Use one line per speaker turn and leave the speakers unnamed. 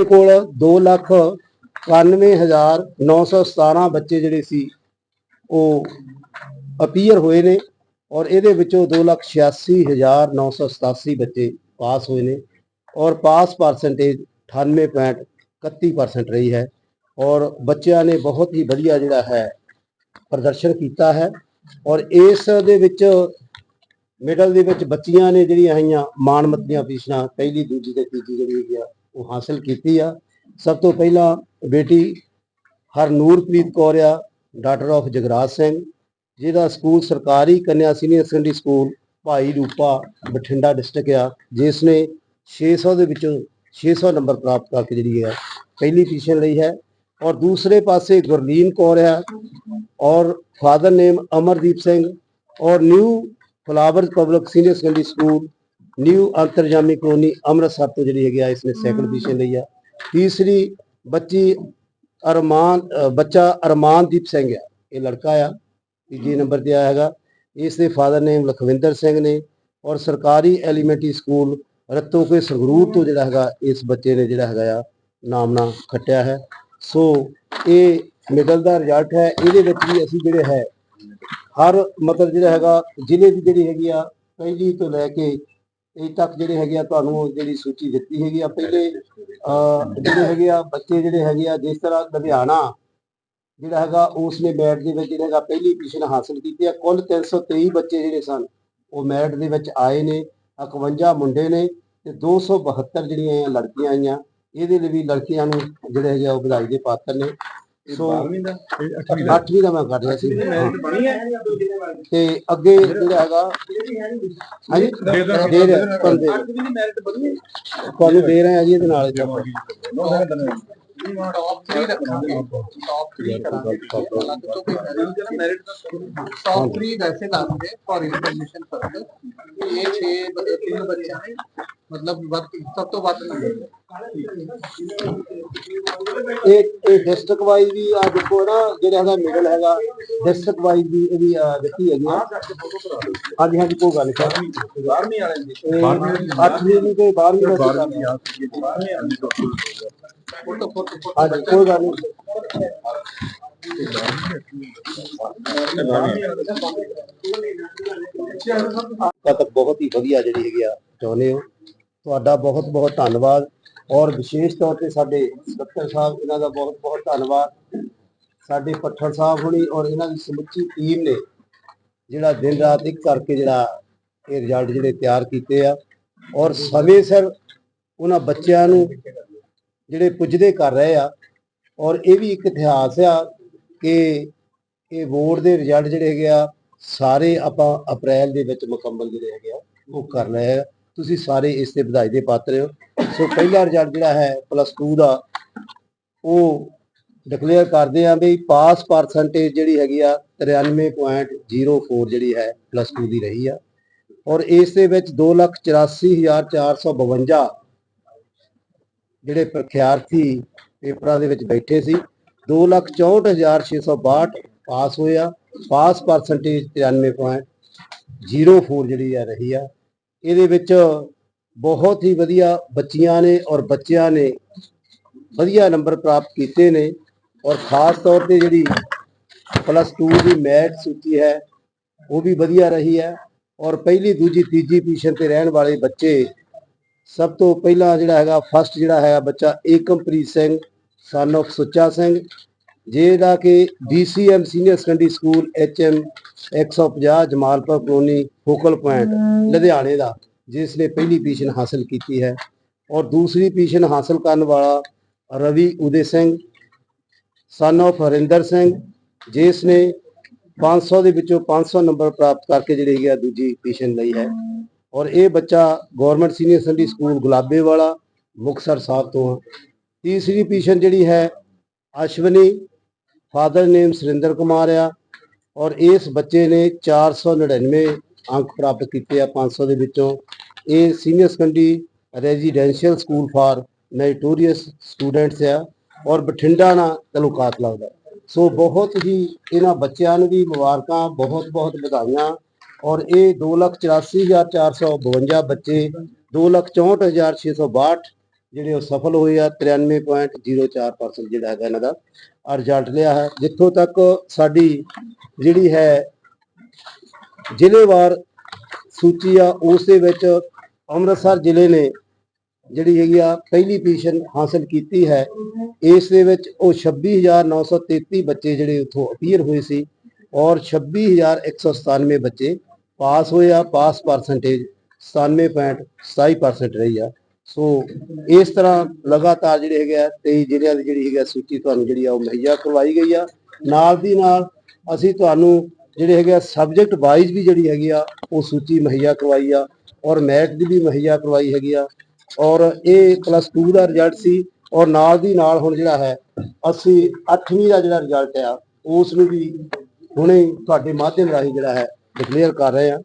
ਦੇ ਕੋਲ 2 ਲੱਖ 91917 ਬੱਚੇ ਜਿਹੜੇ ਸੀ, ਉਹ ਅਪੀਅਰ ਹੋਏ ਨੇ ਔਰ ਇਹਦੇ ਵਿੱਚੋਂ 286987 ਬੱਚੇ ਪਾਸ ਹੋਏ ਨੇ ਔਰ ਪਾਸ ਪਰਸੈਂਟੇਜ 98.31% ਰਹੀ ਹੈ ਔਰ ਬੱਚਿਆਂ ਨੇ ਬਹੁਤ ਹੀ ਵਧੀਆ ਜਿਹੜਾ ਹੈ ਪ੍ਰਦਰਸ਼ਨ ਕੀਤਾ ਹੈ ਔਰ ਇਸ ਦੇ ਵਿੱਚ ਮਿਡਲ ਦੇ ਵਿੱਚ ਬੱਚੀਆਂ ਨੇ ਜਿਹੜੀਆਂ ਆਈਆਂ ਮਾਣਮੱਤੀਆਂ ਪੋਜੀਸ਼ਨਾਂ ਪਹਿਲੀ, ਦੂਜੀ ਤੇ ਤੀਜੀ ਜਿਹੜੀ ਹੈਗੀ ਆ ਉਹ ਹਾਸਲ ਕੀਤੀ ਆ। ਸਭ ਤੋਂ ਪਹਿਲਾਂ ਬੇਟੀ ਹਰਨੂਰਪ੍ਰੀਤ ਕੌਰ ਆ ਡਾਟਰ ਆਫ ਜਗਰਾਜ ਸਿੰਘ, ਜਿਹਦਾ ਸਕੂਲ ਸਰਕਾਰੀ ਕੰਨਿਆ ਸੀਨੀਅਰ ਸੈਕੰਡਰੀ ਸਕੂਲ ਭਾਈ ਰੂਪਾ ਬਠਿੰਡਾ ਡਿਸਟ੍ਰਿਕਟ ਆ, ਜਿਸ ਨੇ 600 ਦੇ ਵਿੱਚੋਂ 600 ਨੰਬਰ ਪ੍ਰਾਪਤ ਕਰਕੇ ਜਿਹੜੀ ਹੈ, ਪਹਿਲੀ ਪੋਜੀਸ਼ਨ ਲਈ ਹੈ। ਔਰ ਦੂਸਰੇ ਪਾਸੇ ਗੁਰਲੀਨ ਕੌਰ ਆ ਔਰ ਫਾਦਰ ਨੇਮ ਅਮਰਦੀਪ ਸਿੰਘ ਔਰ new flower public senior secondary school new Antarjami colony Amritsar ਤੋਂ ਜਿਹੜੀ ਹੈਗੀ ਆ ਇਸਨੇ ਸੈਕੰਡ ਪੋਜੀਸ਼ਨ ਲਈ ਆ। ਤੀਸਰੀ ਬੱਚੀ ਅਰਮਾਨ ਬੱਚਾ ਅਰਮਾਨਦੀਪ ਸਿੰਘ ਆ। ਇਹ ਲੜਕਾ ਆ। ਤੀਜੇ ਨੰਬਰ ਤੇ ਆਇਆ ਹੈਗਾ। ਇਸ ਦੇ ਫਾਦਰ ਨੇਮ ਲਖਵਿੰਦਰ ਸਿੰਘ ਨੇ ਔਰ ਸਰਕਾਰੀ ਐਲੀਮੈਂਟਰੀ ਸਕੂਲ ਰਤੋ ਕੇ ਸੰਗਰੂਰ ਤੋਂ ਜਿਹੜਾ ਹੈਗਾ ਇਸ ਬੱਚੇ ਨੇ ਜਿਹੜਾ ਹੈਗਾ ਆ ਨਾਮਨਾ ਖੱਟਿਆ ਹੈ। ਸੋ ਇਹ ਮਿਡਲ ਦਾ ਰਿਜ਼ਲਟ ਹੈ। ਇਹਦੇ ਵਿੱਚ ਵੀ ਅਸੀਂ ਜਿਹੜੇ ਹੈ ਹਰ ਮਤਲਬ ਜਿਹੜਾ ਹੈਗਾ ਜ਼ਿਲ੍ਹੇ ਦੀ ਜਿਹੜੀ ਹੈਗੀ ਆ ਪਹਿਲੀ ਤੋਂ ਲੈ ਕੇ ਇਹ ਤੱਕ ਜਿਹੜੇ ਹੈਗੇ ਆ ਤੁਹਾਨੂੰ ਜਿਹੜੀ ਸੂਚੀ ਦਿੱਤੀ ਹੈਗੀ ਆ, ਪਹਿਲੇ, ਅਹ, ਜਿਹੜੇ ਹੈਗੇ ਆ ਬੱਚੇ ਜਿਹੜੇ ਹੈਗੇ ਆ, ਜਿਸ ਤਰ੍ਹਾਂ ਲੁਧਿਆਣਾ, ਜਿਹੜਾ ਹੈਗਾ ਉਸ ਨੇ ਮੈਰਿਟ ਦੇ ਵਿੱਚ ਜਿਹੜਾ ਹੈਗਾ ਪਹਿਲੀ ਪੋਜੀਸ਼ਨ ਹਾਸਲ ਕੀਤੀ ਹੈ ਕੁੱਲ 323 ਬੱਚੇ ਜਿਹੜੇ ਸਨ, ਉਹ ਮੈਟ ਦੇ ਵਿੱਚ ਆਏ ਨੇ 51 ਮੁੰਡੇ ਨੇ ਤੇ 272 ਜਿਹੜੀਆਂ ਆ ਲੜਕੀਆਂ ਆਈਆਂ, ਇਹਦੇ ਲਈ ਵੀ ਲੜਕੀਆਂ ਨੂੰ ਜਿਹੜੇ ਹੈਗੇ ਆ ਉਹ ਵਧਾਈ ਦੇ ਪਾਤਰ ਨੇ। ਸੋ 8ਵੀਂ ਦਾ? ਮੈਂ ਕਰ ਰਿਹਾ ਸੀ। ਤੇ ਅੱਗੇ ਜਿਹੜਾ ਹੈਗਾ ਹਾਂਜੀ? ਦੇ ਦੇ ਰਿਹਾ। ਤੁਹਾਨੂੰ ਦੇ ਰਹੇ ਆ ਜੀ ਇਹਦੇ ਨਾਲ।
ਟੌਪ 3 ਰੱਖਾਂਗੇ। ਟੌਪ 3 ਕਰਾਂਗੇ। ਅਲੱਗ ਤੋਂ ਕੋਈ ਮੈਰਿਟ ਟੌਪ 3 ਵੈਸੇ ਲਾਉਂਗੇ ਫॉर ਇਨਫੋਰਮੇਸ਼ਨ ਪਰਪਸ ਇਹ 6 ਤਿੰਨ ਬੱਚਿਆਂ ਨੇ। ਮਤਲਬ ਵੱਧ ਸਭ ਤੋਂ ਵੱਧ ਨੰਬਰ
ਇਹ ਇਹ ਡਿਸਟ੍ਰਿਕਟ ਵਾਈਜ਼ ਵੀ ਆ ਦੇਖੋ ਨਾ ਜਿਹੜਾ ਹੈਗਾ ਮਿਡਲ ਹੈਗਾ ਡਿਸਟ੍ਰਿਕਟ ਵਾਈਜ਼ ਵੀ ਇਹਦੀ ਅਹ, ਦਿੱਤੀ ਹੈਗੀ ਆ। ਹਾਂਜੀ ਹਾਂਜੀ ਕੋਈ ਗੱਲ ਨਹੀਂ
12ਵੀਂ ਵਾਲੇ ਦੀ
8ਵੀਂ ਦੀ ਤੇ 12ਵੀਂ ਦਾ ਸੀ ਕੰਮ।
ਫੋਟੋ ਫੋਟੋ
ਹਾਂਜੀ ਕੋਈ ਗੱਲ ਨਹੀਂ ਤਾਂ ਤੱਕ ਬਹੁਤ ਹੀ ਵਧੀਆ ਜਿਹੜੀ ਹੈਗੀ ਆ। ਚਾਹੁੰਦੇ ਹੋ ਤੁਹਾਡਾ ਬਹੁਤ ਬਹੁਤ ਧੰਨਵਾਦ। ਔਰ ਵਿਸ਼ੇਸ਼ ਤੌਰ ਤੇ ਸਾਡੇ ਸਕੱਤਰ ਸਾਹਿਬ, ਇਹਨਾਂ ਦਾ ਬਹੁਤ ਬਹੁਤ ਧੰਨਵਾਦ। ਸਾਡੇ ਪੱਠੜ ਸਾਹਿਬ ਹੁਣੀ ਔਰ ਇਹਨਾਂ ਦੀ ਸਮੁੱਚੀ ਟੀਮ ਨੇ ਜਿਹੜਾ ਦਿਨ ਰਾਤ ਇੱਕ ਕਰਕੇ ਜਿਹੜਾ ਇਹ ਰਿਜ਼ਲਟ ਜਿਹੜੇ ਤਿਆਰ ਕੀਤੇ ਆ ਔਰ ਸਮੇਂ ਸਿਰ ਉਹਨਾਂ ਬੱਚਿਆਂ ਨੂੰ ਜਿਹੜੇ ਪੁੱਜਦੇ ਕਰ ਰਹੇ ਆ ਔਰ ਇਹ ਵੀ ਇੱਕ ਇਤਿਹਾਸ ਆ ਕਿ ਇਹ ਬੋਰਡ ਦੇ ਰਿਜ਼ਲਟ ਜਿਹੜੇ ਹੈਗੇ ਆ, ਸਾਰੇ ਆਪਾਂ ਅਪ੍ਰੈਲ ਦੇ ਵਿੱਚ ਮੁਕੰਮਲ ਜਿਹੜੇ ਹੈਗੇ ਆ, ਉਹ ਕਰ ਰਹੇ ਆ। ਤੁਸੀਂ ਸਾਰੇ ਇਸ ਤੇ ਵਧਾਈ ਦੇ ਪਾਤਰ ਹੋ। ਸੋ ਪਹਿਲਾ ਰਿਜ਼ਲਟ ਜਿਹੜਾ ਹੈ ਪਲੱਸ 2 ਦਾ, ਉਹ ਡਿਕਲੇਅਰ ਕਰਦੇ ਆ ਵੀ ਪਾਸ ਪਰਸੈਂਟੇਜ ਜਿਹੜੀ ਹੈਗੀ ਆ 93.04 ਜਿਹੜੀ ਹੈ ਪਲੱਸ 2 ਦੀ ਰਹੀ ਆ। ਔਰ ਇਸ ਦੇ ਵਿੱਚ 284452 ਜਿਹੜੇ ਪ੍ਰਖਿਆਰਥੀ ਪੇਪਰਾਂ ਦੇ ਵਿੱਚ ਬੈਠੇ ਸੀ 264662 ਪਾਸ ਹੋਏ ਆ। ਪਾਸ ਪਰਸੈਂਟੇਜ 93.04 ਜਿਹੜੀ ਆ ਰਹੀ ਆ। ਇਹਦੇ ਵਿੱਚ ਬਹੁਤ ਹੀ ਵਧੀਆ ਬੱਚੀਆਂ ਨੇ ਔਰ ਬੱਚਿਆਂ ਨੇ ਵਧੀਆ ਨੰਬਰ ਪ੍ਰਾਪਤ ਕੀਤੇ ਨੇ ਔਰ ਖਾਸ ਤੌਰ ਤੇ ਜਿਹੜੀ ਪਲੱਸ 2 ਦੀ ਮੈਥ ਸੂਚੀ ਹੈ, ਉਹ ਵੀ ਵਧੀਆ ਰਹੀ ਹੈ ਔਰ ਪਹਿਲੀ, ਦੂਜੀ, ਤੀਜੀ ਪੋਜੀਸ਼ਨ ਤੇ ਰਹਿਣ ਵਾਲੇ ਬੱਚੇ ਸਭ ਤੋਂ ਪਹਿਲਾਂ ਜਿਹੜਾ ਹੈਗਾ ਫਸਟ ਜਿਹੜਾ ਹੈਗਾ ਬੱਚਾ ਏਕਮਪ੍ਰੀਤ ਸਿੰਘ ਸਨ of ਸੁੱਚਾ ਸਿੰਘ ਜਿਹਦਾ ਕਿ BCM senior secondary school HM 150 Jamalpur colony focal point, ਲੁਧਿਆਣੇ ਦਾ। ਜਿਸ ਨੇ ਪਹਿਲੀ ਪੋਜੀਸ਼ਨ ਹਾਸਲ ਕੀਤੀ ਹੈ ਔਰ ਦੂਸਰੀ ਪੋਜੀਸ਼ਨ ਹਾਸਲ ਕਰਨ ਵਾਲਾ ਰਵੀ ਉਦੇ ਸਿੰਘ ਸਨ of ਹਰਿੰਦਰ ਸਿੰਘ, ਜਿਸ ਨੇ 500 ਦੇ ਵਿੱਚੋਂ 500 ਨੰਬਰ ਪ੍ਰਾਪਤ ਕਰਕੇ ਜਿਹੜੀ ਹੈਗੀ ਆ ਦੂਜੀ ਪੋਜੀਸ਼ਨ ਲਈ ਹੈ। ਔਰ ਇਹ ਬੱਚਾ government senior secondary school Gulabewala, Muktsar Sahib ਤੋਂ ਆ। ਤੀਸਰੀ ਪੋਜੀਸ਼ਨ ਜਿਹੜੀ ਹੈ ਅਸ਼ਵਨੀ ਫਾਦਰ ਨੇਮ ਸੁਰਿੰਦਰ ਕੁਮਾਰ ਆ। ਔਰ ਇਸ ਬੱਚੇ ਨੇ 499 ਅੰਕ ਪ੍ਰਾਪਤ ਕੀਤੇ ਆ 500 ਦੇ ਵਿੱਚੋਂ। ਇਹ senior secondary residential school for meritorious students ਆ ਔਰ ਬਠਿੰਡਾ ਨਾਲ ਤਲੁਕਾਤ ਲੱਗਦਾ ਸੋ ਬਹੁਤ ਹੀ ਇਹਨਾਂ ਬੱਚਿਆਂ ਨੂੰ ਵੀ ਮੁਬਾਰਕਾਂ, ਬਹੁਤ ਬਹੁਤ ਵਧਾਈਆਂ ਔਰ ਇਹ 284452 ਬੱਚੇ 264662 ਜਿਹੜੇ ਉਹ ਸਫਲ ਹੋਏ ਆ 93.04% ਜਿਹੜਾ ਹੈਗਾ ਇਹਨਾਂ ਦਾ ਰਿਜ਼ਲਟ ਲਿਆ ਹੈ। ਜਿੱਥੋਂ ਤੱਕ ਸਾਡੀ ਜਿਹੜੀ ਹੈ ਜ਼ਿਲ੍ਹੇਵਾਰ ਸੂਚੀ ਆ, ਉਸ ਦੇ ਵਿੱਚ ਅੰਮ੍ਰਿਤਸਰ ਜ਼ਿਲ੍ਹੇ ਨੇ ਜਿਹੜੀ ਹੈਗੀ ਆ, ਪਹਿਲੀ ਪੋਜੀਸ਼ਨ ਹਾਸਲ ਕੀਤੀ ਹੈ। ਇਸ ਦੇ ਵਿੱਚ ਉਹ 26933 ਬੱਚੇ ਜਿਹੜੇ ਉੱਥੋਂ ਅਪੀਅਰ ਹੋਏ ਸੀ ਔਰ 26197 ਬੱਚੇ ਪਾਸ ਹੋਏ ਆ, ਪਾਸ ਪਰਸੈਂਟੇਜ 97.27% ਰਹੀ ਆ। ਸੋ ਇਸ ਤਰ੍ਹਾਂ ਲਗਾਤਾਰ ਜਿਹੜੇ ਹੈਗੇ ਆ 23 ਜ਼ਿਲ੍ਹਿਆਂ ਦੀ ਜਿਹੜੀ ਹੈਗੀ ਆ ਸੂਚੀ ਤੁਹਾਨੂੰ ਜਿਹੜੀ ਆ, ਉਹ ਮੁਹੱਈਆ ਕਰਵਾਈ ਗਈ ਆ। ਨਾਲ ਦੀ ਨਾਲ ਅਸੀਂ ਤੁਹਾਨੂੰ ਜਿਹੜੇ ਹੈਗੇ ਆ ਸਬਜੈਕਟ ਵਾਈਜ਼ ਵੀ ਜਿਹੜੀ ਹੈਗੀ ਆ, ਉਹ ਸੂਚੀ ਮੁਹੱਈਆ ਕਰਵਾਈ ਆ ਔਰ ਮੈਥ ਦੀ ਵੀ ਮੁਹੱਈਆ ਕਰਵਾਈ ਹੈਗੀ ਆ ਔਰ ਇਹ ਪਲੱਸ 2 ਦਾ ਰਿਜ਼ਲਟ ਸੀ ਔਰ ਨਾਲ ਦੀ ਨਾਲ ਹੁਣ ਜਿਹੜਾ ਹੈ, ਅਸੀਂ 8ਵੀਂ ਦਾ ਜਿਹੜਾ ਰਿਜ਼ਲਟ ਆ, ਉਸ ਨੂੰ ਵੀ ਹੁਣੇ ਤੁਹਾਡੇ ਮਾਧਿਅਮ ਰਾਹੀਂ ਜਿਹੜਾ ਹੈ ਡਿਕਲੇਅਰ ਕਰ ਰਹੇ ਆ।